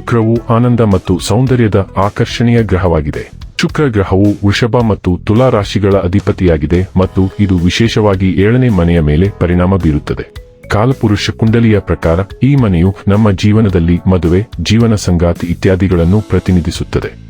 ಶುಕ್ರವು ಆನಂದ ಮತ್ತು ಸೌಂದರ್ಯದ ಆಕರ್ಷಣೀಯ ಗ್ರಹವಾಗಿದೆ. ಶುಕ್ರ ಗ್ರಹವು ವೃಷಭ ಮತ್ತು ತುಲಾ ರಾಶಿಗಳ ಅಧಿಪತಿಯಾಗಿದೆ ಮತ್ತು ಇದು ವಿಶೇಷವಾಗಿ ಏಳನೇ ಮನೆಯ ಮೇಲೆ ಪರಿಣಾಮ ಬೀರುತ್ತದೆ. ಕಾಲಪುರುಷ ಕುಂಡಲಿಯ ಪ್ರಕಾರ ಈ ಮನೆಯು ನಮ್ಮ ಜೀವನದಲ್ಲಿ ಮದುವೆ, ಜೀವನ ಸಂಗಾತಿ ಇತ್ಯಾದಿಗಳನ್ನು ಪ್ರತಿನಿಧಿಸುತ್ತದೆ.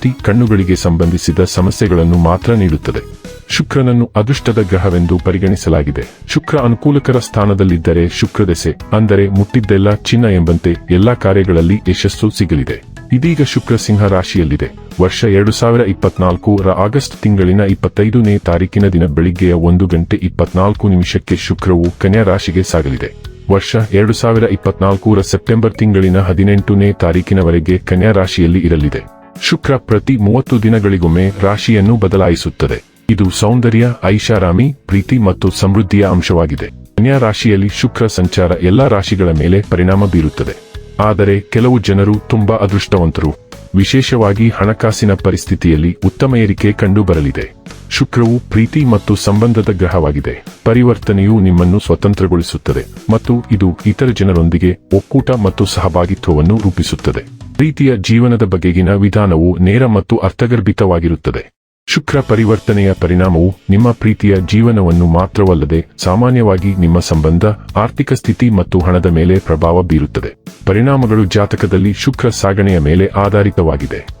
ಕಣ್ಣುಗಳಿಗೆ ಸಂಬಂಧಿಸಿದ ಸಮಸ್ಯೆಗಳನ್ನು ಮಾತ್ರ ನೀಡುತ್ತದೆ. ಶುಕ್ರನನ್ನು ಅದೃಷ್ಟದ ಗ್ರಹವೆಂದು ಪರಿಗಣಿಸಲಾಗಿದೆ. ಶುಕ್ರ ಅನುಕೂಲಕರ ಸ್ಥಾನದಲ್ಲಿದ್ದರೆ ಶುಕ್ರದೆಸೆ, ಅಂದರೆ ಮುಟ್ಟಿದ್ದೆಲ್ಲ ಚಿನ್ನ ಎಂಬಂತೆ ಎಲ್ಲಾ ಕಾರ್ಯಗಳಲ್ಲಿ ಯಶಸ್ಸು ಸಿಗಲಿದೆ. ಇದೀಗ ಶುಕ್ರ ಸಿಂಹ ರಾಶಿಯಲ್ಲಿದೆ. ವರ್ಷ ಎರಡು ಸಾವಿರ ಇಪ್ಪತ್ನಾಲ್ಕು ರ ಆಗಸ್ಟ್ ತಿಂಗಳಿನ ಇಪ್ಪತ್ತೈದನೇ ತಾರೀಕಿನ ದಿನ ಬೆಳಿಗ್ಗೆಯ ಒಂದು ಗಂಟೆ ಇಪ್ಪತ್ನಾಲ್ಕು ನಿಮಿಷಕ್ಕೆ ಶುಕ್ರವು ಕನ್ಯಾ ರಾಶಿಗೆ ಸಾಗಲಿದೆ. ವರ್ಷ ಎರಡು ಸಾವಿರ ರ ಸೆಪ್ಟೆಂಬರ್ ತಿಂಗಳಿನ ಹದಿನೆಂಟನೇ ತಾರೀಕಿನವರೆಗೆ ಕನ್ಯಾ ರಾಶಿಯಲ್ಲಿ ಇರಲಿದೆ. ಶುಕ್ರ ಪ್ರತಿ ಮೂವತ್ತು ದಿನಗಳಿಗೊಮ್ಮೆ ರಾಶಿಯನ್ನು ಬದಲಾಯಿಸುತ್ತದೆ. ಇದು ಸೌಂದರ್ಯ, ಐಷಾರಾಮಿ, ಪ್ರೀತಿ ಮತ್ತು ಸಮೃದ್ಧಿಯ ಅಂಶವಾಗಿದೆ. ಕನ್ಯಾ ರಾಶಿಯಲ್ಲಿ ಶುಕ್ರ ಸಂಚಾರ ಎಲ್ಲಾ ರಾಶಿಗಳ ಮೇಲೆ ಪರಿಣಾಮ ಬೀರುತ್ತದೆ. ಆದರೆ ಕೆಲವು ಜನರು ತುಂಬಾ ಅದೃಷ್ಟವಂತರು. ವಿಶೇಷವಾಗಿ ಹಣಕಾಸಿನ ಪರಿಸ್ಥಿತಿಯಲ್ಲಿ ಉತ್ತಮ ಏರಿಕೆ ಕಂಡುಬರಲಿದೆ. ಶುಕ್ರವು ಪ್ರೀತಿ ಮತ್ತು ಸಂಬಂಧದ ಗ್ರಹವಾಗಿದೆ. ಪರಿವರ್ತನೆಯು ನಿಮ್ಮನ್ನು ಸ್ವತಂತ್ರಗೊಳಿಸುತ್ತದೆ ಮತ್ತು ಇದು ಇತರ ಜನರೊಂದಿಗೆ ಒಕ್ಕೂಟ ಮತ್ತು ಸಹಭಾಗಿತ್ವವನ್ನು ರೂಪಿಸುತ್ತದೆ. ಪ್ರೀತಿಯ ಜೀವನದ ಬಗೆಗಿನ ವಿಧಾನವು ನೇರ ಮತ್ತು ಅರ್ಥಗರ್ಭಿತವಾಗಿರುತ್ತದೆ. ಶುಕ್ರ ಪರಿವರ್ತನೆಯ ಪರಿಣಾಮವು ನಿಮ್ಮ ಪ್ರೀತಿಯ ಜೀವನವನ್ನು ಮಾತ್ರವಲ್ಲದೆ ಸಾಮಾನ್ಯವಾಗಿ ನಿಮ್ಮ ಸಂಬಂಧ, ಆರ್ಥಿಕ ಸ್ಥಿತಿ ಮತ್ತು ಹಣದ ಮೇಲೆ ಪ್ರಭಾವ ಬೀರುತ್ತದೆ. ಪರಿಣಾಮಗಳು ಜಾತಕದಲ್ಲಿ ಶುಕ್ರ ಸಾಗಣೆಯ ಮೇಲೆ ಆಧಾರಿತವಾಗಿದೆ.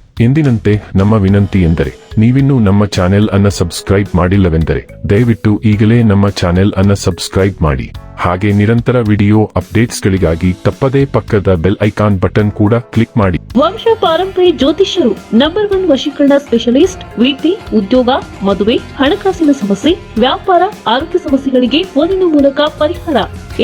ಎಂದಿನಂತೆ ನಮ್ಮ ವಿನಂತಿ ಎಂದರೆ ನೀವಿನ್ನೂ ನಮ್ಮ ಚಾನೆಲ್ ಅನ್ನ ಸಬ್ಸ್ಕ್ರೈಬ್ ಮಾಡಿಲ್ಲವೆಂದರೆ ದಯವಿಟ್ಟು ಈಗಲೇ ನಮ್ಮ ಚಾನೆಲ್ ಅನ್ನ ಸಬ್ಸ್ಕ್ರೈಬ್ ಮಾಡಿ. ಹಾಗೆ ನಿರಂತರ ವಿಡಿಯೋ ಅಪ್ಡೇಟ್ಸ್ಗಳಿಗಾಗಿ ತಪ್ಪದೇ ಪಕ್ಕದ ಬೆಲ್ ಐಕಾನ್ ಬಟನ್ ಕೂಡ ಕ್ಲಿಕ್ ಮಾಡಿ. ವಂಶ ಪಾರಂಪರಿ ಜ್ಯೋತಿಷ್ಯರು ನಂಬರ್ ಒನ್ ವಶೀಕರಣ ಸ್ಪೆಷಲಿಸ್ಟ್ ವೃತ್ತಿ ಉದ್ಯೋಗ ಮದುವೆ ಹಣಕಾಸಿನ ಸಮಸ್ಯೆ ವ್ಯಾಪಾರ ಆರೋಗ್ಯ ಸಮಸ್ಯೆಗಳಿಗೆ ಫೋನಿನ ಮೂಲಕ ಪರಿಹಾರ.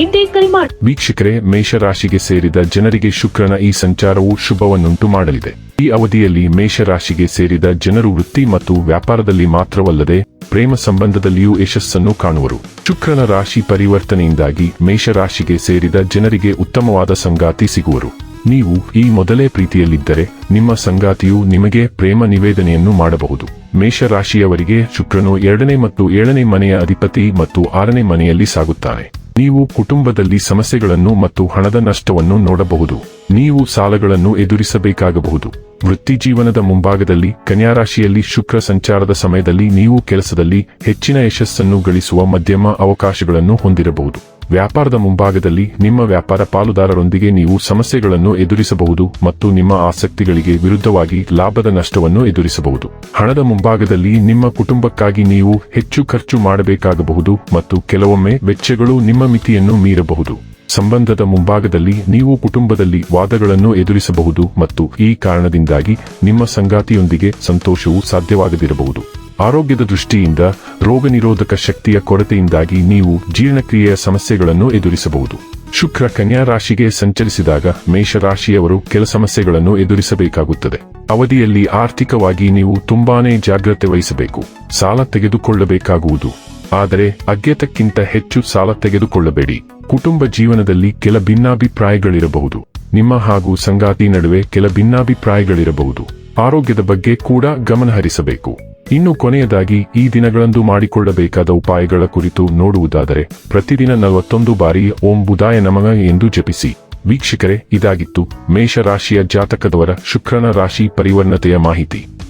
ಎಂದೇ ಕರೆ ಮಾಡಿ ವೀಕ್ಷಕರೇ ಮೇಷರಾಶಿಗೆ ಸೇರಿದ ಜನರಿಗೆ ಶುಕ್ರನ ಈ ಸಂಚಾರವು ಶುಭವನ್ನುಂಟು ಮಾಡಲಿದೆ. ಈ ಅವಧಿಯಲ್ಲಿ ಮೇಷರಾಶಿಗೆ ಸೇರಿದ ಜನರು ವೃತ್ತಿ ಮತ್ತು ವ್ಯಾಪಾರದಲ್ಲಿ ಮಾತ್ರವಲ್ಲದೆ ಪ್ರೇಮ ಸಂಬಂಧದಲ್ಲಿಯೂ ಯಶಸ್ಸನ್ನು ಕಾಣುವರು. ಶುಕ್ರನ ರಾಶಿ ಪರಿವರ್ತನೆಯಿಂದಾಗಿ ಮೇಷರಾಶಿಗೆ ಸೇರಿದ ಜನರಿಗೆ ಉತ್ತಮವಾದ ಸಂಗಾತಿ ಸಿಗುವರು. ನೀವು ಈ ಮೊದಲೇ ಪ್ರೀತಿಯಲ್ಲಿದ್ದರೆ ನಿಮ್ಮ ಸಂಗಾತಿಯು ನಿಮಗೆ ಪ್ರೇಮ ನಿವೇದನೆಯನ್ನು ಮಾಡಬಹುದು. ಮೇಷರಾಶಿಯವರಿಗೆ ಶುಕ್ರನು ಎರಡನೇ ಮತ್ತು ಏಳನೇ ಮನೆಯ ಅಧಿಪತಿ ಮತ್ತು ಆರನೇ ಮನೆಯಲ್ಲಿ ಸಾಗುತ್ತಾನೆ. ನೀವು ಕುಟುಂಬದಲ್ಲಿ ಸಮಸ್ಯೆಗಳನ್ನು ಮತ್ತು ಹಣದ ನಷ್ಟವನ್ನು ನೋಡಬಹುದು. ನೀವು ಸಾಲಗಳನ್ನು ಎದುರಿಸಬೇಕಾಗಬಹುದು. ವೃತ್ತಿ ಜೀವನದ ಮುಂಭಾಗದಲ್ಲಿ ಕನ್ಯಾರಾಶಿಯಲ್ಲಿ ಶುಕ್ರ ಸಂಚಾರದ ಸಮಯದಲ್ಲಿ ನೀವು ಕೆಲಸದಲ್ಲಿ ಹೆಚ್ಚಿನ ಯಶಸ್ಸನ್ನು ಗಳಿಸುವ ಮಧ್ಯಮ ಅವಕಾಶಗಳನ್ನು ಹೊಂದಿರಬಹುದು. ವ್ಯಾಪಾರದ ಮುಂಭಾಗದಲ್ಲಿ ನಿಮ್ಮ ವ್ಯಾಪಾರ ಪಾಲುದಾರರೊಂದಿಗೆ ನೀವು ಸಮಸ್ಯೆಗಳನ್ನು ಎದುರಿಸಬಹುದು ಮತ್ತು ನಿಮ್ಮ ಆಸಕ್ತಿಗಳಿಗೆ ವಿರುದ್ಧವಾಗಿ ಲಾಭದ ನಷ್ಟವನ್ನು ಎದುರಿಸಬಹುದು. ಹಣದ ಮುಂಭಾಗದಲ್ಲಿ ನಿಮ್ಮ ಕುಟುಂಬಕ್ಕಾಗಿ ನೀವು ಹೆಚ್ಚು ಖರ್ಚು ಮಾಡಬೇಕಾಗಬಹುದು ಮತ್ತು ಕೆಲವೊಮ್ಮೆ ವೆಚ್ಚಗಳು ನಿಮ್ಮ ಮಿತಿಯನ್ನು ಮೀರಬಹುದು. ಸಂಬಂಧದ ಮುಂಭಾಗದಲ್ಲಿ ನೀವು ಕುಟುಂಬದಲ್ಲಿ ವಾದಗಳನ್ನು ಎದುರಿಸಬಹುದು ಮತ್ತು ಈ ಕಾರಣದಿಂದಾಗಿ ನಿಮ್ಮ ಸಂಗಾತಿಯೊಂದಿಗೆ ಸಂತೋಷವು ಸಾಧ್ಯವಾಗದಿರಬಹುದು. ಆರೋಗ್ಯದ ದೃಷ್ಟಿಯಿಂದ ರೋಗ ನಿರೋಧಕ ಶಕ್ತಿಯ ಕೊರತೆಯಿಂದಾಗಿ ನೀವು ಜೀರ್ಣಕ್ರಿಯೆಯ ಸಮಸ್ಯೆಗಳನ್ನು ಎದುರಿಸಬಹುದು. ಶುಕ್ರ ಕನ್ಯಾ ರಾಶಿಗೆ ಸಂಚರಿಸಿದಾಗ ಮೇಷರಾಶಿಯವರು ಕೆಲ ಸಮಸ್ಯೆಗಳನ್ನು ಎದುರಿಸಬೇಕಾಗುತ್ತದೆ. ಅವಧಿಯಲ್ಲಿ ಆರ್ಥಿಕವಾಗಿ ನೀವು ತುಂಬಾನೇ ಜಾಗ್ರತೆ ವಹಿಸಬೇಕು. ಸಾಲ ತೆಗೆದುಕೊಳ್ಳಬೇಕಾಗುವುದು. ಆದರೆ ಅಗ್ಯತಕ್ಕಿಂತ ಹೆಚ್ಚು ಸಾಲ ತೆಗೆದುಕೊಳ್ಳಬೇಡಿ. ಕುಟುಂಬ ಜೀವನದಲ್ಲಿ ಕೆಲ ಭಿನ್ನಾಭಿಪ್ರಾಯಗಳಿರಬಹುದು. ನಿಮ್ಮ ಹಾಗೂ ಸಂಗಾತಿ ನಡುವೆ ಕೆಲ ಭಿನ್ನಾಭಿಪ್ರಾಯಗಳಿರಬಹುದು. ಆರೋಗ್ಯದ ಬಗ್ಗೆ ಕೂಡ ಗಮನಹರಿಸಬೇಕು. ಇನ್ನು ಕೊನೆಯದಾಗಿ, ಈ ದಿನಗಳಂದು ಮಾಡಿಕೊಳ್ಳಬೇಕಾದ ಉಪಾಯಗಳ ಕುರಿತು ನೋಡುವುದಾದರೆ, ಪ್ರತಿದಿನ ನಲವತ್ತೊಂದು ಬಾರಿ ಓಂ ಬುದಾಯ ನಮಗ ಎಂದು ಜಪಿಸಿ. ವೀಕ್ಷಕರೇ, ಇದಾಗಿತ್ತು ಮೇಷರಾಶಿಯ ಜಾತಕದವರ ಶುಕ್ರನ ರಾಶಿ ಪರಿವರ್ಣತೆಯ ಮಾಹಿತಿ.